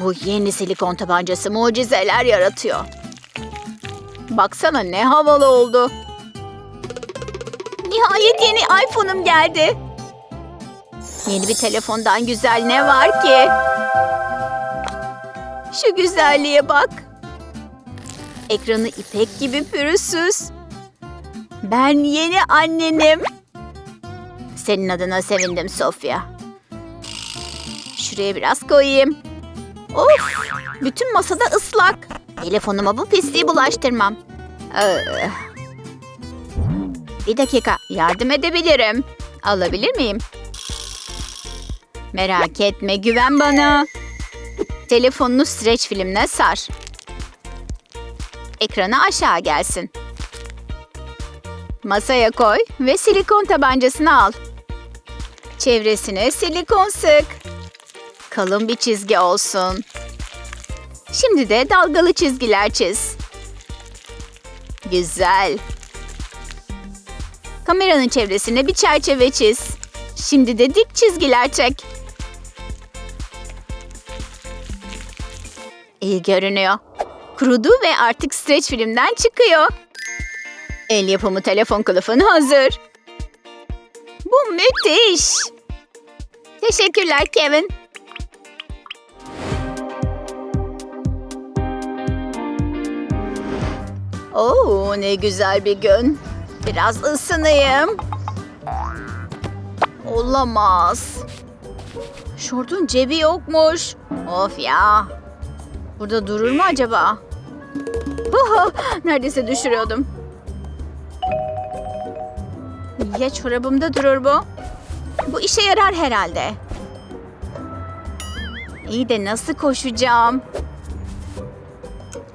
Bu yeni silikon tabancası mucizeler yaratıyor. Baksana ne havalı oldu. Nihayet yeni iPhone'um geldi. Yeni bir telefondan güzel ne var ki? Şu güzelliğe bak. Ekranı ipek gibi pürüzsüz. Ben yeni annenim. Senin adına sevindim Sofya. Şuraya biraz koyayım. Of! Bütün masada ıslak. Telefonuma bu pisliği bulaştırmam. Ee, bir dakika, yardım edebilirim. Alabilir miyim? Merak etme, güven bana. Telefonunu streç filmle sar. Ekranı aşağı gelsin. Masaya koy ve silikon tabancasını al. Çevresine silikon sık. Kalın bir çizgi olsun. Şimdi de dalgalı çizgiler çiz. Güzel. Kameranın çevresine bir çerçeve çiz. Şimdi de dik çizgiler çek. İyi görünüyor. Kurudu ve artık streç filmden çıkıyor. El yapımı telefon kılıfın hazır. Bu müthiş. Teşekkürler Kevin. Oo ne güzel bir gün. Biraz ısınayım. Olamaz. Şortun cebi yokmuş. Of ya. Burada durur mu acaba? Neredeyse düşürüyordum. Ya çorabımda durur bu? Bu işe yarar herhalde. İyi de nasıl koşacağım?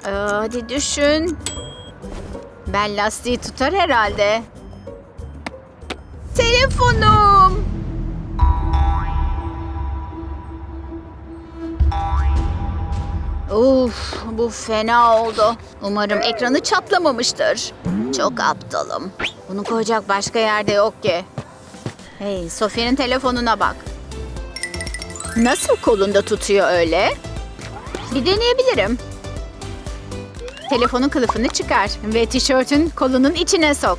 Ee, hadi düşün. Ben lastiği tutar herhalde. Telefonum. Uf, bu fena oldu. Umarım ekranı çatlamamıştır. Çok aptalım. Bunu koyacak başka yerde yok ki. Hey, Sofia'nın telefonuna bak. Nasıl kolunda tutuyor öyle? Bir deneyebilirim. Telefonun kılıfını çıkar ve tişörtün kolunun içine sok.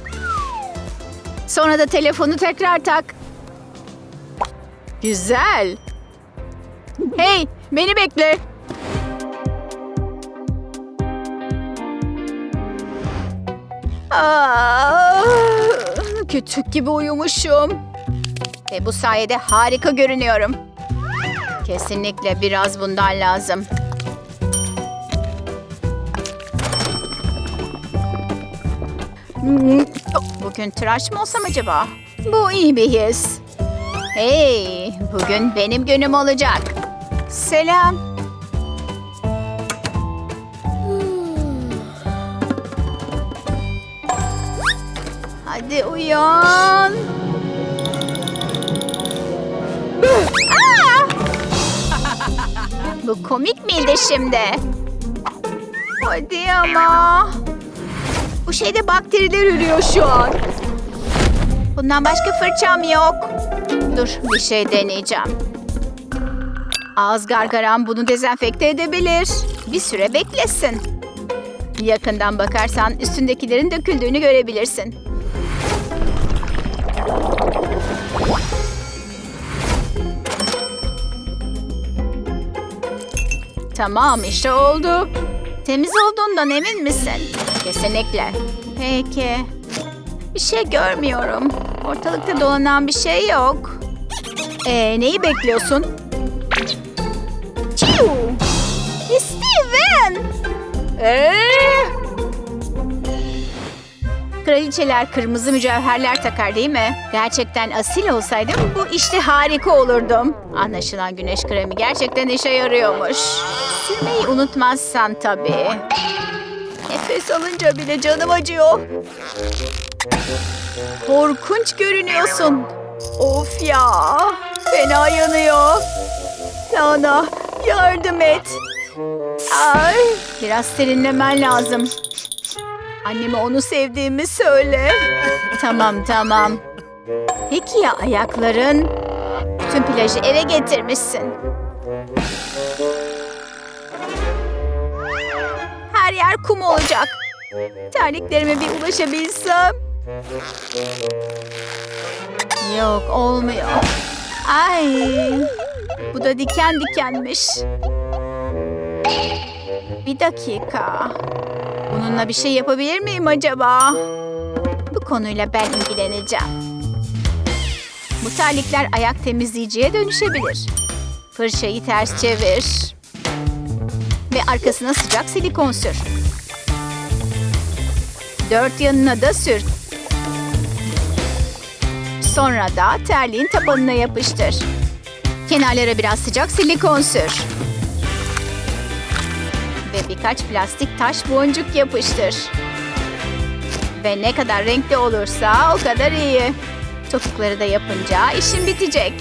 Sonra da telefonu tekrar tak. Güzel. Hey, beni bekle. Aa, kütük gibi uyumuşum. Ve bu sayede harika görünüyorum. Kesinlikle biraz bundan lazım. Bugün tıraş mı olsam acaba? Bu iyi bir his. Hey, bugün benim günüm olacak. Selam. Hadi uyan. Aa! Bu komik miydi şimdi? Hadi ama. Bu şeyde bakteriler ürüyor şu an. Bundan başka fırçam yok. Dur bir şey deneyeceğim. Ağız gargaram bunu dezenfekte edebilir. Bir süre beklesin. Yakından bakarsan üstündekilerin döküldüğünü görebilirsin. Tamam işte oldu. Temiz olduğundan emin misin? Kesinlikle. Peki. Bir şey görmüyorum. Ortalıkta dolanan bir şey yok. Ee, neyi bekliyorsun? Çiu! Steven! Ee? Kraliçeler kırmızı mücevherler takar değil mi? Gerçekten asil olsaydım bu işte harika olurdum. Anlaşılan güneş kremi gerçekten işe yarıyormuş. Sürmeyi unutmazsan tabii. Nefes alınca bile canım acıyor. Korkunç görünüyorsun. Of ya. Fena yanıyor. Lana yardım et. Ay, biraz serinlemen lazım. Anneme onu sevdiğimi söyle. tamam tamam. Peki ya ayakların? Tüm plajı eve getirmişsin. Her yer kum olacak. Terliklerime bir ulaşabilsem. Yok olmuyor. Ay. Bu da diken dikenmiş. Bir dakika. Bununla bir şey yapabilir miyim acaba? Bu konuyla ben ilgileneceğim. Bu terlikler ayak temizleyiciye dönüşebilir. Fırçayı ters çevir. Ve arkasına sıcak silikon sür. Dört yanına da sür. Sonra da terliğin tabanına yapıştır. Kenarlara biraz sıcak silikon sür. Ve birkaç plastik taş boncuk yapıştır. Ve ne kadar renkli olursa o kadar iyi. Topukları da yapınca işin bitecek.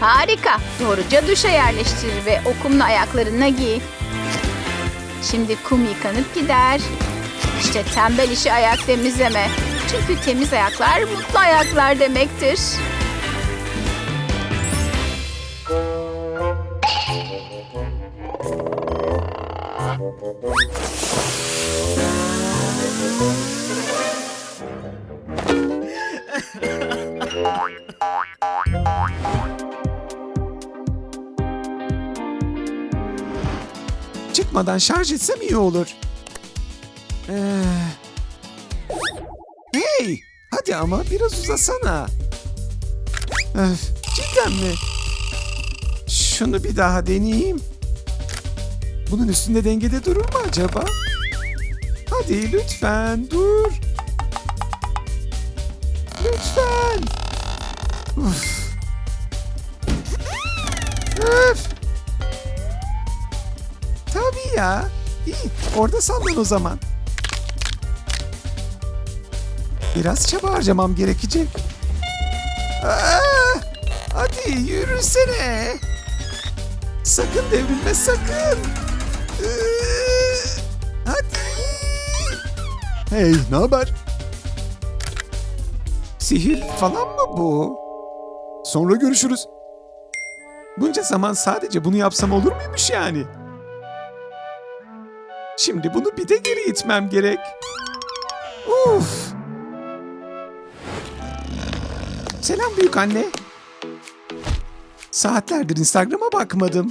Harika. Doğruca duşa yerleştir ve o kumlu ayaklarına giy. Şimdi kum yıkanıp gider. İşte tembel işi ayak temizleme. Çünkü temiz ayaklar mutlu ayaklar demektir. Çıkmadan şarj etsem iyi olur. Ee... Hey! Hadi ama biraz uzasana. Öf, cidden mi? Şunu bir daha deneyeyim. Bunun üstünde dengede durur mu acaba? Hadi lütfen dur. Lütfen. Uf. Öf. Tabii ya. İyi, orada sallan o zaman. Biraz çaba harcamam gerekecek. Aa, hadi yürüsene. Sakın devrilme sakın. Ee, hadi. Hey, ne haber? Sihir falan mı bu? Sonra görüşürüz. Bunca zaman sadece bunu yapsam olur muymuş yani? Şimdi bunu bir de geri itmem gerek. Uf. Selam büyük anne. Saatlerdir Instagram'a bakmadım.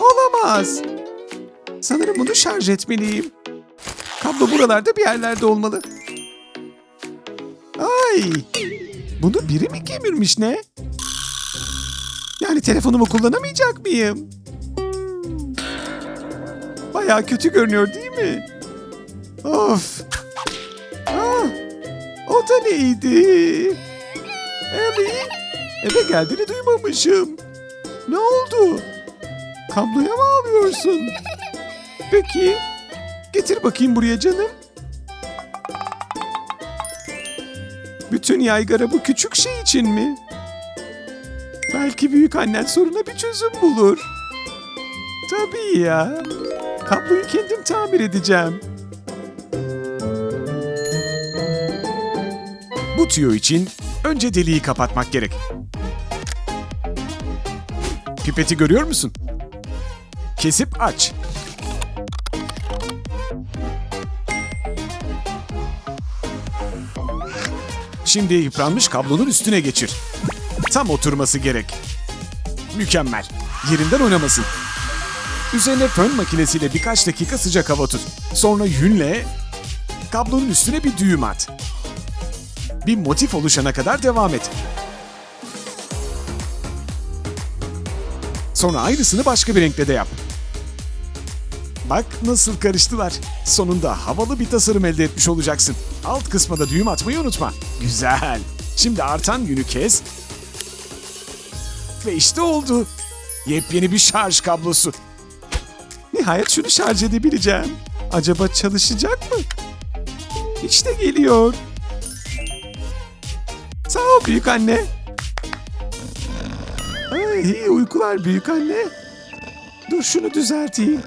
Olamaz. Sanırım bunu şarj etmeliyim. Kablo buralarda bir yerlerde olmalı. Ay! Bunu biri mi kemirmiş ne? Yani telefonumu kullanamayacak mıyım? Bayağı kötü görünüyor değil mi? Of. Ah, o da neydi? Abby, eve geldiğini duymamışım. Ne oldu? Kabloya mı ağlıyorsun? Peki, getir bakayım buraya canım. Bütün yaygara bu küçük şey için mi? Belki büyük annen soruna bir çözüm bulur. Tabii ya. Kabloyu kendim tamir edeceğim. Bu tüyo için önce deliği kapatmak gerek. Pipeti görüyor musun? Kesip aç. Şimdi yıpranmış kablonun üstüne geçir. Tam oturması gerek. Mükemmel. Yerinden oynamasın. Üzerine fön makinesiyle birkaç dakika sıcak hava tut. Sonra yünle kablonun üstüne bir düğüm at. Bir motif oluşana kadar devam et. Sonra aynısını başka bir renkle de yap. Bak nasıl karıştılar. Sonunda havalı bir tasarım elde etmiş olacaksın. Alt kısma da düğüm atmayı unutma. Güzel. Şimdi artan yünü kes. Ve işte oldu. Yepyeni bir şarj kablosu. Nihayet şunu şarj edebileceğim. Acaba çalışacak mı? İşte geliyor. Sağ ol büyük anne. Ay, iyi uykular büyük anne. Dur şunu düzelteyim.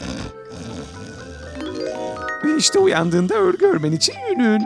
Ve işte uyandığında örgü örmen için yünün.